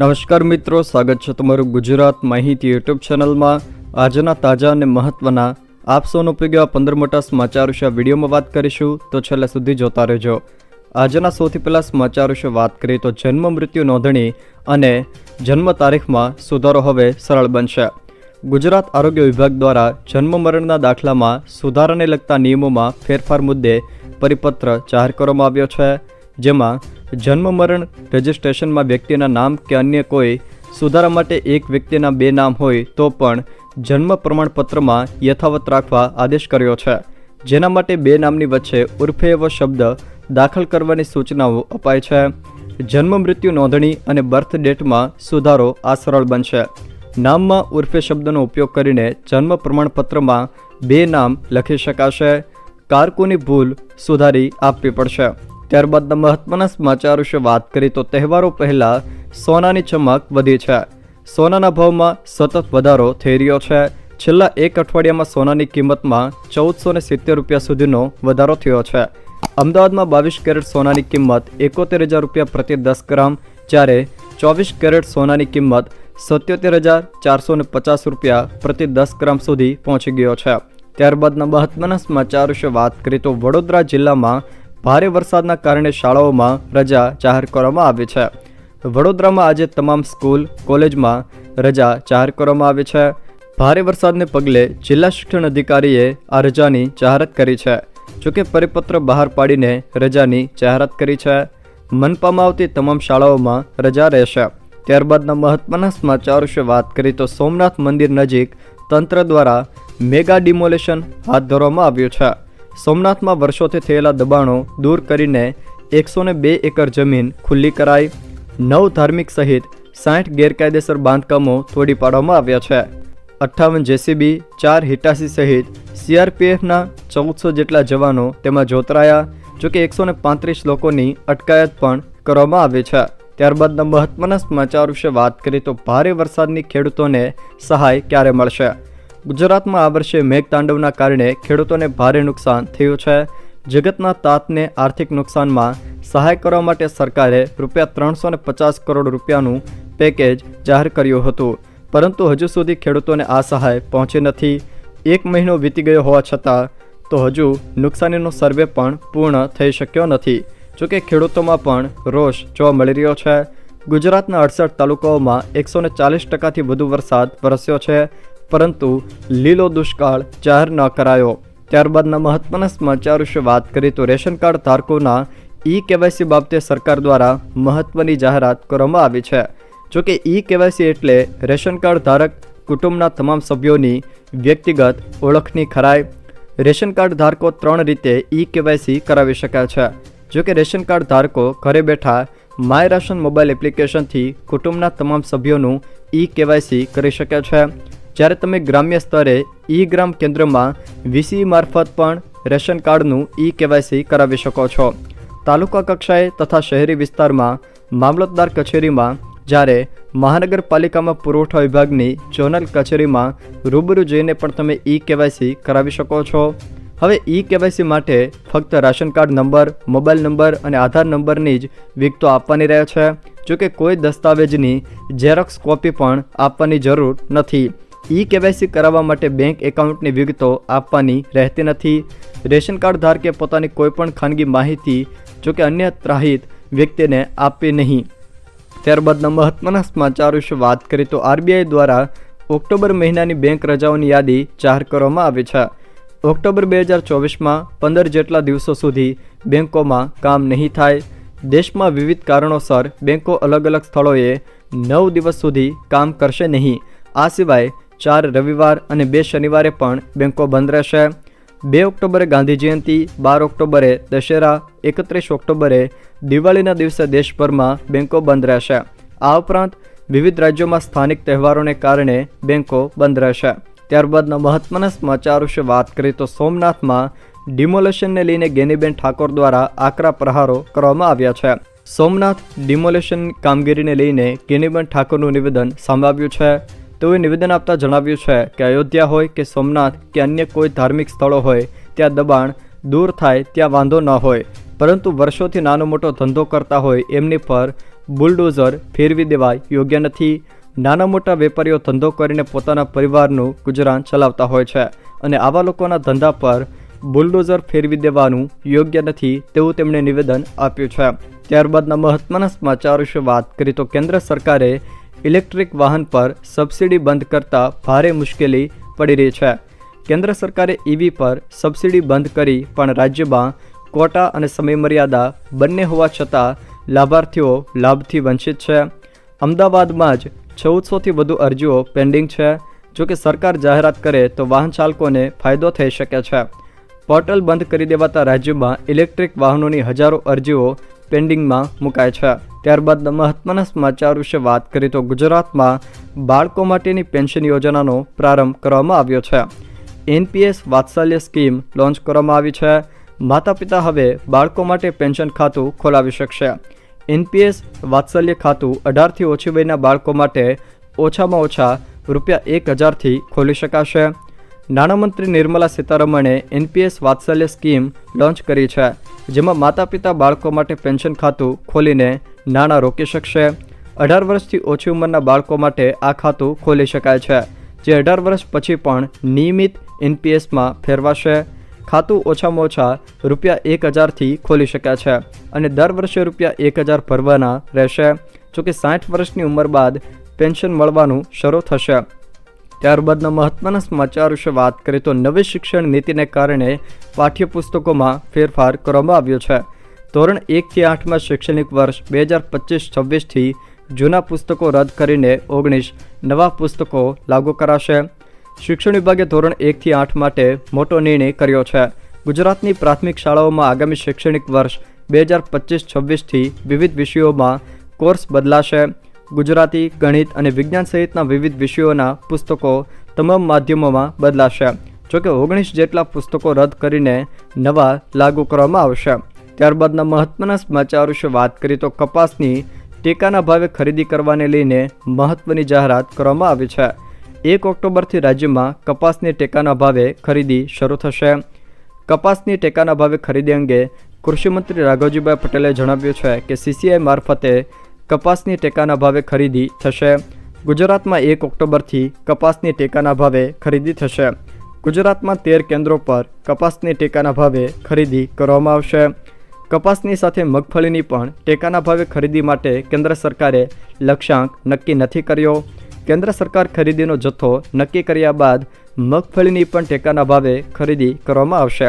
નમસ્કાર મિત્રો, સ્વાગત છે તમારું ગુજરાત માહિતી યુટ્યુબ ચેનલમાં. આજના તાજા અને મહત્વના, આપ સૌનો આ પંદર મોટા સમાચાર વિશે વિડીયોમાં વાત કરીશું, તો છેલ્લા સુધી જોતા રહેજો. આજના સૌથી પહેલાં સમાચાર વિશે વાત કરીએ તો જન્મ, મૃત્યુ નોંધણી અને જન્મ તારીખમાં સુધારો હવે સરળ બનશે. ગુજરાત આરોગ્ય વિભાગ દ્વારા જન્મ મરણના દાખલામાં સુધારાને લગતા નિયમોમાં ફેરફાર મુદ્દે પરિપત્ર જાહેર કરવામાં આવ્યો છે, જેમાં જન્મ મરણ રજિસ્ટ્રેશનમાં વ્યક્તિના નામ કે અન્ય કોઈ સુધારા માટે એક વ્યક્તિના બે નામ હોય તો પણ જન્મ પ્રમાણપત્રમાં યથાવત રાખવા આદેશ કર્યો છે. જેના માટે બે નામની વચ્ચે ઉર્ફે એવો શબ્દ દાખલ કરવાની સૂચનાઓ અપાય છે. જન્મ મૃત્યુ નોંધણી અને બર્થ ડેટમાં સુધારો આ સરળ બનશે. નામમાં ઉર્ફે શબ્દનો ઉપયોગ કરીને જન્મ પ્રમાણપત્રમાં બે નામ લખી શકાશે. કારકુની ભૂલ સુધારી આપવી પડશે. ત્યારબાદના મહત્વના સમાચાર વિશે વાત કરીએ તો તહેવારો પહેલાં સોનાની ચમક વધી છે. સોનાના ભાવમાં સતત વધારો થઈ રહ્યો છે. છેલ્લા એક અઠવાડિયામાં સોનાની કિંમતમાં ચૌદસો ને સિત્તેર રૂપિયા સુધીનો વધારો થયો છે. અમદાવાદમાં બાવીસ કેરેટ સોનાની કિંમત એકોતેર હજાર રૂપિયા પ્રતિ દસ ગ્રામ, જ્યારે ચોવીસ કેરેટ સોનાની કિંમત સત્યોતેર હજાર ચારસો ને પચાસ રૂપિયા પ્રતિ દસ ગ્રામ સુધી પહોંચી ગયો છે. ત્યારબાદના મહત્વના સમાચાર વિશે વાત કરીએ તો વડોદરા જિલ્લામાં ભારે વરસાદના કારણે શાળાઓમાં રજા જાહેર કરવામાં આવી છે. વડોદરામાં આજે તમામ સ્કૂલ, કોલેજમાં રજા જાહેર કરવામાં આવી છે. ભારે વરસાદને પગલે જિલ્લા શિક્ષણ અધિકારીએ આ રજાની જાહેરાત કરી છે. જોકે પરિપત્ર બહાર પાડીને રજાની જાહેરાત કરી છે. મનપામાં આવતી તમામ શાળાઓમાં રજા રહેશે. ત્યારબાદના મહત્વના સમાચાર વિશે વાત કરીએ તો સોમનાથ મંદિર નજીક તંત્ર દ્વારા મેગા ડિમોલેશન હાથ ધરવામાં આવ્યું છે. સોમનાથમાં વર્ષોથી થયેલા દબાણો દૂર કરીને એકસો બે એકર જમીન ખુલ્લી કરાઈ, નવ ધાર્મિક સહિત સાઠ ગેરકાયદેસર બાંધકામો તોડી પાડવામાં આવ્યા છે. અઠ્ઠાવન જેસીબી, ચાર હિટાસી સહિત સીઆરપીએફના ચૌદસો જેટલા જવાનો તેમાં જોતરાયા, જોકે એકસો પાંત્રીસ લોકોની અટકાયત પણ કરવામાં આવી છે. ત્યારબાદના મહત્વના સમાચાર વિશે વાત કરીએ તો ભારે વરસાદની ખેડૂતોને સહાય ક્યારે મળશે? ગુજરાતમાં આ વર્ષે મેઘતાંડવના કારણે ખેડૂતોને ભારે નુકસાન થયું છે. જગતના તાતને આર્થિક નુકસાનમાં સહાય કરવા માટે સરકારે રૂપિયા ત્રણસો ને પચાસ કરોડ રૂપિયાનું પેકેજ જાહેર કર્યું હતું. પરંતુ હજુ સુધી ખેડૂતોને આ સહાય પહોંચી નથી. એક મહિનો વીતી ગયો હોવા છતાં તો હજુ નુકસાનીનો સર્વે પણ પૂર્ણ થઈ શક્યો નથી. જોકે ખેડૂતોમાં પણ રોષ જોવા મળી રહ્યો છે. ગુજરાતના અડસઠ તાલુકાઓમાં એકસો ચાલીસ ટકાથી વધુ વરસાદ વરસ્યો છે. પરંતુ લીલો દુષ્કાળ જાહેર ન કરાયો. ત્યારબાદના મહત્વના સમાચાર વિશે વાત કરીએ તો રેશન કાર્ડ ધારકોના ઈ કેવાયસી બાબતે સરકાર દ્વારા મહત્વની જાહેરાત કરવામાં આવી છે. જોકે ઈ કેવાયસી એટલે રેશન કાર્ડ ધારક કુટુંબના તમામ સભ્યોની વ્યક્તિગત ઓળખની ખરાઈ. રેશન કાર્ડ ધારકો ત્રણ રીતે ઈ કેવાયસી કરાવી શકે છે. જોકે રેશન કાર્ડ ધારકો ઘરે બેઠા માય રાશન મોબાઈલ એપ્લિકેશનથી કુટુંબના તમામ સભ્યોનું ઈ કેવાયસી કરી શકે છે. જ્યારે તમે ગ્રામ્ય સ્તરે ઈ ગ્રામ કેન્દ્રમાં વીસી મારફત પણ રેશન કાર્ડનું ઈ કેવાયસી કરાવી શકો છો. તાલુકા કક્ષાએ તથા શહેરી વિસ્તારમાં મામલતદાર કચેરીમાં જ્યારે મહાનગરપાલિકામાં પુરવઠા વિભાગની ઝોનલ કચેરીમાં રૂબરૂ જઈને પણ તમે ઈ કેવાયસી કરાવી શકો છો. હવે ઈ કેવાયસી માટે ફક્ત ration card number, mobile number અને આધાર નંબરની જ વિગતો આપવાની રહે છે જોકે કોઈ દસ્તાવેજની ઝેરોક્સ કોપી પણ આપવાની જરૂર નથી. ઈ કેવાયસી કરાવવા માટે બેંક એકાઉન્ટની વિગતો આપવાની રહેતી નથી. રેશન કાર્ડ ધારકે પોતાની કોઈપણ ખાનગી માહિતી, જોકે અન્ય ત્રાહિત વ્યક્તિને આપવી નહીં. ત્યારબાદના મહત્વના સમાચાર વિશે વાત કરીએ તો આરબીઆઈ દ્વારા ઓક્ટોબર મહિનાની બેંક રજાઓની યાદી જાહેર કરવામાં આવી છે. ઓક્ટોબર બે હજાર ચોવીસમાં પંદર જેટલા દિવસો સુધી બેંકોમાં કામ નહીં થાય. દેશમાં વિવિધ કારણોસર બેંકો અલગ અલગ સ્થળોએ નવ દિવસ સુધી કામ કરશે નહીં. આ સિવાય ચાર રવિવાર અને બે શનિવારે પણ બેંકો બંધ રહેશે. બે ઓક્ટોબરે ગાંધી જયંતિ, બાર ઓક્ટોબરે દશેરા, એકત્રીસ ઓક્ટોબરે દિવાળીના દિવસે દેશભરમાં બેંકો બંધ રહેશે. આ ઉપરાંત વિવિધ રાજ્યોમાં સ્થાનિક તહેવારોને કારણે બેંકો બંધ રહેશે. ત્યારબાદના મહત્વના સમાચાર વિશે વાત કરીએ તો સોમનાથમાં ડિમોલેશનને લઈને ગેનીબેન ઠાકોર દ્વારા આકરા પ્રહારો કરવામાં આવ્યા છે. સોમનાથ ડિમોલેશન કામગીરીને લઈને ગેનીબેન ઠાકોરનું નિવેદન સામે છે. તેઓએ નિવેદન આપતા જણાવ્યું છે કે અયોધ્યા હોય કે સોમનાથ કે અન્ય કોઈ ધાર્મિક સ્થળો હોય, ત્યાં દબાણ દૂર થાય, ત્યાં વાંધો ન હોય. પરંતુ વર્ષોથી નાનો મોટો ધંધો કરતા હોય એમની પર બુલડોઝર ફેરવી દેવાય યોગ્ય નથી. નાના મોટા વેપારીઓ ધંધો કરીને પોતાના પરિવારનું ગુજરાન ચલાવતા હોય છે અને આવા લોકોના ધંધા પર બુલડોઝર ફેરવી દેવાનું યોગ્ય નથી તેવું તેમણે નિવેદન આપ્યું છે. ત્યારબાદના મહત્વના સમાચાર વિશે વાત કરી તો કેન્દ્ર સરકારે ઇલેક્ટ્રિક વાહન પર સબસિડી બંધ કરતા ભારે મુશ્કેલી પડી રહી છે. કેન્દ્ર સરકારે ઈવી પર સબસિડી બંધ કરી, પણ રાજ્યમાં કોટા અને સમયમર્યાદા બંને હોવા છતાં લાભાર્થીઓ લાભથી વંચિત છે. અમદાવાદમાં જ ચૌદસોથી વધુ અરજીઓ પેન્ડિંગ છે. જો કે સરકાર જાહેરાત કરે તો વાહન ચાલકોને ફાયદો થઈ શકે છે. પોર્ટલ બંધ કરી દેવાતા રાજ્યમાં ઇલેક્ટ્રિક વાહનોની હજારો અરજીઓ પેન્ડિંગમાં મુકાય છે. ત્યારબાદ મહત્વના સમાચાર વિશે વાત કરીએ તો ગુજરાતમાં બાળકો માટેની પેન્શન યોજનાનો પ્રારંભ કરવામાં આવ્યો છે. એનપીએસ વાત્સલ્ય સ્કીમ લોન્ચ કરવામાં આવી છે. માતા પિતા હવે બાળકો માટે પેન્શન ખાતું ખોલાવી શકશે. એનપીએસ વાત્સલ્ય ખાતું અઢારથી ઓછી વયના બાળકો માટે ઓછામાં ઓછા રૂપિયા એક હજારથી ખોલી શકાશે. નાણામંત્રી નિર્મલા સીતારમણે એનપીએસ વાત્સલ્ય સ્કીમ લોન્ચ કરી છે, જેમાં માતા પિતા બાળકો માટે પેન્શન ખાતું ખોલીને નાણાં રોકી શકશે. અઢાર વર્ષથી ઓછી ઉંમરના બાળકો માટે આ ખાતું ખોલી શકાય છે, જે અઢાર વર્ષ પછી પણ નિયમિત એનપીએસમાં ફેરવાશે. ખાતું ઓછામાં ઓછા રૂપિયા એક હજારથી ખોલી શકાય છે અને દર વર્ષે રૂપિયા એક હજાર ભરવાના રહેશે જોકે સાઠ વર્ષની ઉંમર બાદ પેન્શન મળવાનું શરૂ થશે. ત્યારબાદના મહત્વના સમાચાર વિશે વાત કરીએ તો નવી શિક્ષણ નીતિને કારણે પાઠ્યપુસ્તકોમાં ફેરફાર કરવામાં આવ્યો છે. ધોરણ એકથી આઠમાં શૈક્ષણિક વર્ષ બે હજાર પચીસ છવ્વીસથી જૂના પુસ્તકો રદ કરીને ઓગણીસ નવા પુસ્તકો લાગુ કરાશે. શિક્ષણ વિભાગે ધોરણ એકથી આઠ માટે મોટો નિર્ણય કર્યો છે. ગુજરાતની પ્રાથમિક શાળાઓમાં આગામી શૈક્ષણિક વર્ષ બે હજાર પચીસ છવ્વીસથી વિવિધ વિષયોમાં કોર્સ બદલાશે. ગુજરાતી, ગણિત અને વિજ્ઞાન સહિતના વિવિધ વિષયોના પુસ્તકો તમામ માધ્યમોમાં બદલાશે, જોકે ઓગણીસ જેટલા પુસ્તકો રદ કરીને નવા લાગુ કરવામાં આવશે. ત્યારબાદના મહત્વના સમાચાર વિશે વાત કરીએ તો કપાસની ટેકાના ભાવે ખરીદી કરવાને લઈને મહત્વની જાહેરાત કરવામાં આવી છે. એક ઓક્ટોબરથી રાજ્યમાં કપાસની ટેકાના ભાવે ખરીદી શરૂ થશે. કપાસની ટેકાના ભાવે ખરીદી અંગે કૃષિમંત્રી રાઘવજીભાઈ પટેલે જણાવ્યું છે કે સીસીઆઈ મારફતે કપાસની ટેકાના ભાવે ખરીદી થશે. ગુજરાતમાં એક ઓક્ટોબરથી કપાસની ટેકાના ભાવે ખરીદી થશે. ગુજરાતમાં તેર કેન્દ્રો પર કપાસની ટેકાના ભાવે ખરીદી કરવામાં આવશે. કપાસની સાથે મગફળીની પણ ટેકાના ભાવે ખરીદી માટે કેન્દ્ર સરકારે લક્ષ્યાંક નક્કી નથી કર્યો. કેન્દ્ર સરકાર ખરીદીનો જથ્થો નક્કી કર્યા બાદ મગફળીની પણ ટેકાના ભાવે ખરીદી કરવામાં આવશે.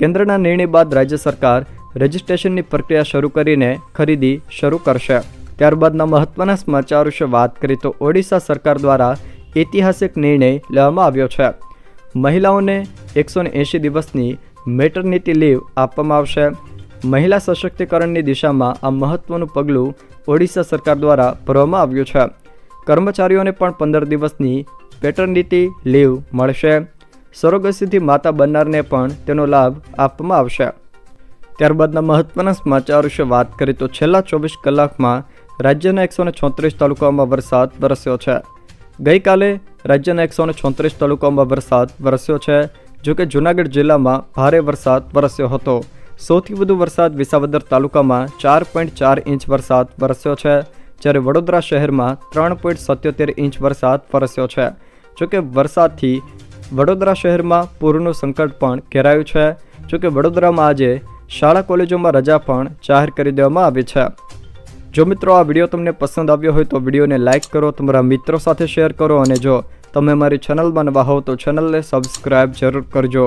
કેન્દ્રના નિર્ણય બાદ રાજ્ય સરકાર રજિસ્ટ્રેશનની પ્રક્રિયા શરૂ કરીને ખરીદી શરૂ કરશે. ત્યારબાદના મહત્વના સમાચાર વિશે વાત કરીએ તો ઓડિશા સરકાર દ્વારા ઐતિહાસિક નિર્ણય લેવામાં આવ્યો છે. મહિલાઓને એકસો દિવસની મેટરનિટી લીવ આપવામાં આવશે. મહિલા સશક્તિકરણની દિશામાં આ મહત્વનું પગલું ઓડિશા સરકાર દ્વારા ભરવામાં આવ્યું છે. કર્મચારીઓને પણ પંદર દિવસની પેટર્નિટી લીવ મળશે. સરોગસીથી માતા બનનારને પણ તેનો લાભ આપવામાં આવશે. ત્યારબાદના મહત્વના સમાચાર વિશે વાત કરીએ તો છેલ્લા ચોવીસ કલાકમાં રાજ્યના એકસો છોત્રીસ તાલુકાઓમાં વરસાદ વરસ્યો છે. ગઈકાલે રાજ્યના એકસો છોત્રીસ તાલુકાઓમાં વરસાદ વરસ્યો છે, જોકે જૂનાગઢ જિલ્લામાં ભારે વરસાદ વરસ્યો હતો. સૌથી વધુ વરસાદ વિસાવદર તાલુકામાં ચાર પોઈન્ટ ચાર ઇંચ વરસાદ વરસ્યો છે, જ્યારે વડોદરા શહેરમાં ત્રણ પોઈન્ટ સત્યોતેર ઇંચ વરસાદ વરસ્યો છે. જોકે વરસાદથી વડોદરા શહેરમાં પૂરનું સંકટ પણ ઘેરાયું છે. જોકે વડોદરામાં આજે શાળા કોલેજોમાં રજા પણ જાહેર કરી દેવામાં આવી છે. જો મિત્રો આ વીડિયો તમને પસંદ આવ્યો હોય તો વિડીયોને લાઇક કરો, તમારા મિત્રો સાથે શેર કરો અને જો તમે મારી ચેનલમાં નવા હો તો ચેનલને સબસ્ક્રાઈબ જરૂર કરજો.